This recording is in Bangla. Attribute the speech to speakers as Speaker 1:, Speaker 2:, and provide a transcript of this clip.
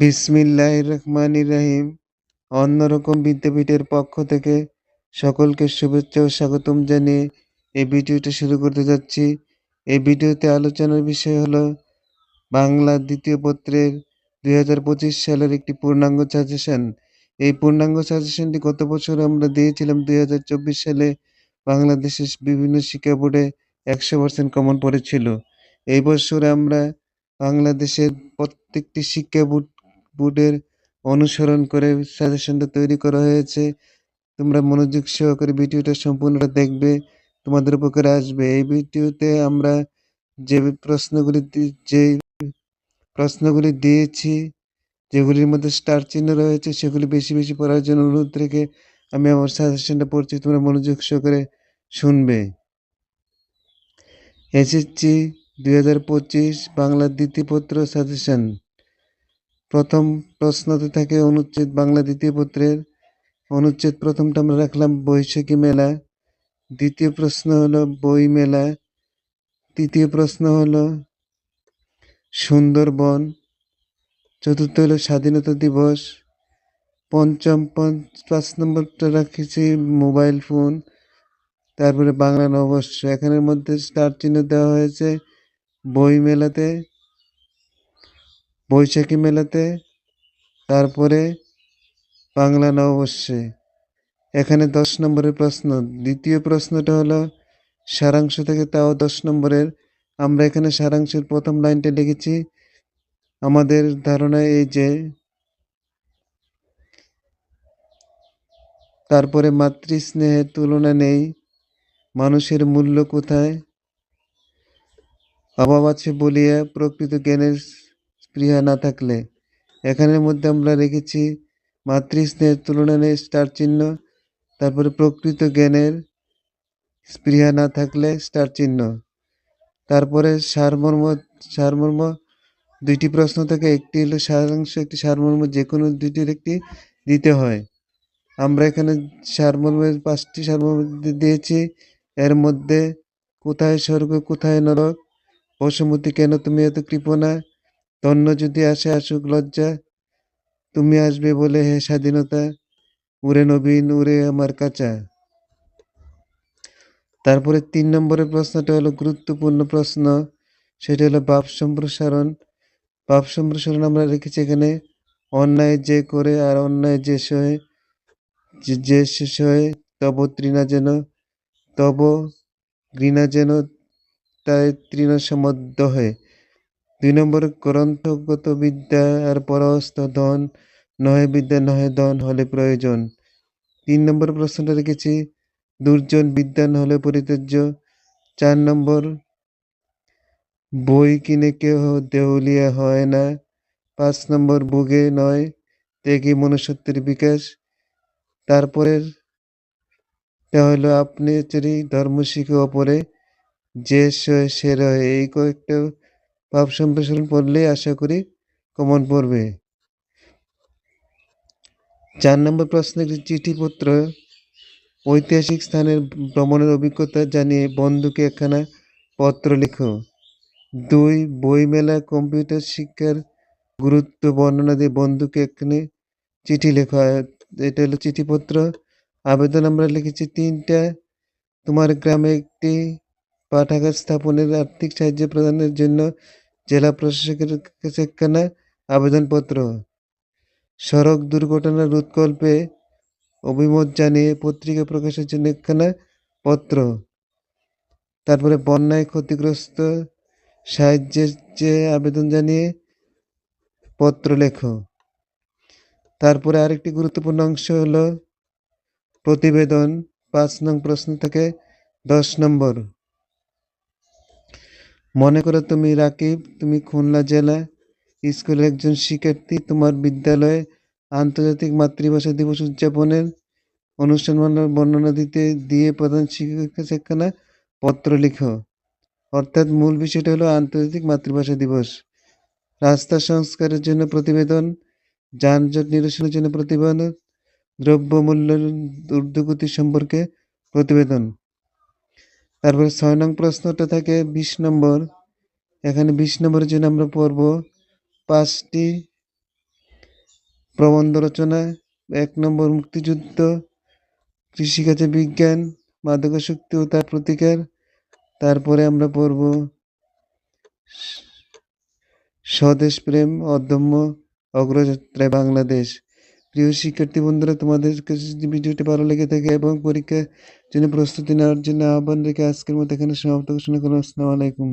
Speaker 1: বিসমিল্লাহ রহমান রাহিম। অন্যরকম বিদ্যাপীঠের পক্ষ থেকে সকলকে শুভেচ্ছা ও স্বাগতম জানিয়ে এই ভিডিওটা শুরু করতে যাচ্ছি। এই ভিডিওতে আলোচনার বিষয় হলো বাংলা দ্বিতীয় পত্রের দুই হাজার পঁচিশ সালের একটি পূর্ণাঙ্গ সাজেশন। এই পূর্ণাঙ্গ সাজেশনটি গত বছর আমরা দিয়েছিলাম দুই হাজার চব্বিশ সালে বাংলাদেশের বিভিন্ন শিক্ষা বোর্ডে একশো পার্সেন্ট কমন পড়েছিল। এই বছর আমরা বাংলাদেশের প্রত্যেকটি শিক্ষা বোর্ড বোর্ডের অনুসরণ করে সাজেশনটা তৈরি করা হয়েছে। তোমরা মনোযোগ সহকারে ভিডিওটা সম্পূর্ণটা দেখবে, তোমাদের উপকারে আসবে। এই ভিডিওতে আমরা যে প্রশ্নগুলি যে প্রশ্নগুলি দিয়েছি, যেগুলির মধ্যে স্টার চিহ্ন রয়েছে, সেগুলি বেশি বেশি পড়ার জন্য অনুরোধ রেখে আমি আমার সাজেশনটা পড়ছি, তোমরা মনোযোগ সহকারে শুনবে। এসএসসি দুই হাজার পঁচিশ বাংলা দ্বিতীয় পত্র সাজেশন। প্রথম প্রশ্নতে থাকে অনুচ্ছেদ বাংলা দ্বিতীয় পত্রের। অনুচ্ছেদ প্রথমটা আমরা রাখলাম বৈশাখী মেলা। দ্বিতীয় প্রশ্ন হলো বই মেলা। তৃতীয় প্রশ্ন হলো সুন্দরবন। চতুর্থ হলো স্বাধীনতা দিবস। পঞ্চম পঞ্চ পাঁচ নম্বরটা রাখেছি মোবাইল ফোন। তারপরে বাংলা নববর্ষ। এখানের মধ্যে স্টার চিহ্ন দেওয়া হয়েছে বই মেলাতে। বৈশাখী মেলাতে, তারপরে বাংলা নববর্ষে। এখানে দশ নম্বরের প্রশ্ন। দ্বিতীয় প্রশ্নটা হলো, সারাংশ থেকে তাও দশ নম্বরের। আমরা এখানে সারাংশের প্রথম লাইনটা লিখেছি। আমাদের ধারণা এই যে, তারপরে মাতৃস্নেহের তুলনা নেই, মানুষের মূল্য কোথায়? অভাব আছে বলিয়া প্রকৃত জ্ঞানের স্পৃহা না থাকলে। এখানের মধ্যে আমরা রেখেছি মাতৃস্নেহের তুলনায় স্টার চিহ্ন, তারপরে প্রকৃত জ্ঞানের স্পৃহা না থাকলে স্টার চিহ্ন। তারপরে সারমর্ম সারমর্ম দুইটি প্রশ্ন থেকে একটি হলো সারাংশ, একটি সারমর্ম যে কোনো দুইটির একটি দিতে হয়। আমরা এখানে সারমর্মের পাঁচটি সারমর্ম দিয়েছি। এর মধ্যে কোথায় স্বর্গ, কোথায় নরক? বসুমতী, কেন তুমি এত কৃপণা? ধন্য যদি আসে, আসুক লজ্জা, তুমি আসবে বলে হে স্বাধীনতা, উড়ে নবীন, উড়ে আমার কাঁচা। তারপরে তিন নম্বরের প্রশ্নটা হলো গুরুত্বপূর্ণ প্রশ্ন, সেটা হলো বাপ সম্প্রসারণ। ভাব সম্প্রসারণ আমরা রেখেছি এখানে, অন্যায় যে করে আর অন্যায় যে সহে, যে যে শেষ হয় তব তৃণা যেন, তব ঘৃণা যেন, তাই তৃণ সমদ্ধ হয়। দুই নম্বর গ্রন্থগত বিদ্যা আর পরহস্ত ধন, নহে বিদ্যা, নহে ধন হলে প্রয়োজন। তিন নম্বর প্রশ্নটা রেখেছি দুর্জন বিদ্যান হলে পরিত্যাজ্য। চার নম্বর, বই কিনে কেহ দেউলিয়া হয় না। পাঁচ নম্বর বুগে নয়, ত্যাগী মনুষ্যত্বের বিকাশ। তারপরের, টা হলো আপনি চুরি ধর্ম শিখে অপরে, যে সে রহে এই কয়েকটা ভাব সম্প্রসারণ পড়লেই আশা করি কমন পড়বে। চার নম্বর প্রশ্ন একটি চিঠিপত্র ঐতিহাসিক স্থানের ভ্রমণের অভিজ্ঞতা জানিয়ে বন্ধুকে একখানা পত্র লিখো। দুই, বইমেলা, কম্পিউটার শিক্ষার গুরুত্ব বর্ণনা দিয়ে বন্ধুকে এখানে চিঠি লেখা। এটা হলো চিঠিপত্র। আবেদন আমরা লিখেছি তিনটা। তোমার গ্রামে একটি পাঠাগার স্থাপনের আর্থিক সাহায্য প্রদানের জন্য জেলা প্রশাসকের কাছে আবেদনপত্র? সড়ক দুর্ঘটনা রোধকল্পে অভিমত জানিয়ে পত্রিকা প্রকাশের জন্য একখানা পত্র? তারপরে বন্যায় ক্ষতিগ্রস্ত সাহায্যের যে আবেদন জানিয়ে পত্র লেখো। তারপরে আরেকটি গুরুত্বপূর্ণ অংশ হলো, প্রতিবেদন পাঁচ নং প্রশ্ন থেকে দশ নম্বর। মনে করো তুমি রাকিব, তুমি খুলনা জেলা স্কুলের একজন শিক্ষার্থী, তোমার বিদ্যালয়ে আন্তর্জাতিক মাতৃভাষা দিবস উদযাপনের অনুষ্ঠান বর্ণনা- দিতে দিয়ে প্রধান শিক্ষকের কাছে একখানা পত্র লিখো। অর্থাৎ মূল বিষয়টা হলো আন্তর্জাতিক মাতৃভাষা দিবস। রাস্তা সংস্কারের জন্য প্রতিবেদন, যানজট নিরসনের জন্য প্রতিবেদন দ্রব্যমূল্য ঊর্ধ্বগতি সম্পর্কে প্রতিবেদন। তারপরে ছয় নং প্রশ্নটা থাকে বিশ নম্বর। এখানে বিশ নম্বরের জন্য আমরা পড়ব পাঁচটি প্রবন্ধ রচনা, এক নম্বর মুক্তিযুদ্ধ, কৃষিকাজে বিজ্ঞান মাদকাসক্তি ও তার প্রতিকার। তারপরে আমরা পড়ব স্বদেশ প্রেম, অদম্য অগ্রযাত্রায় বাংলাদেশ। প্রিয় শিক্ষার্থী বন্ধুরা, তোমাদের কাছে যদি ভিডিওটি ভালো লেগে থাকে এবং পরীক্ষার জন্য প্রস্তুতি নেওয়ার জন্য আহ্বান রেখে আজকের মতো এখানে সমাপ্ত। ঘোষণা করলাম আসসালামু আলাইকুম।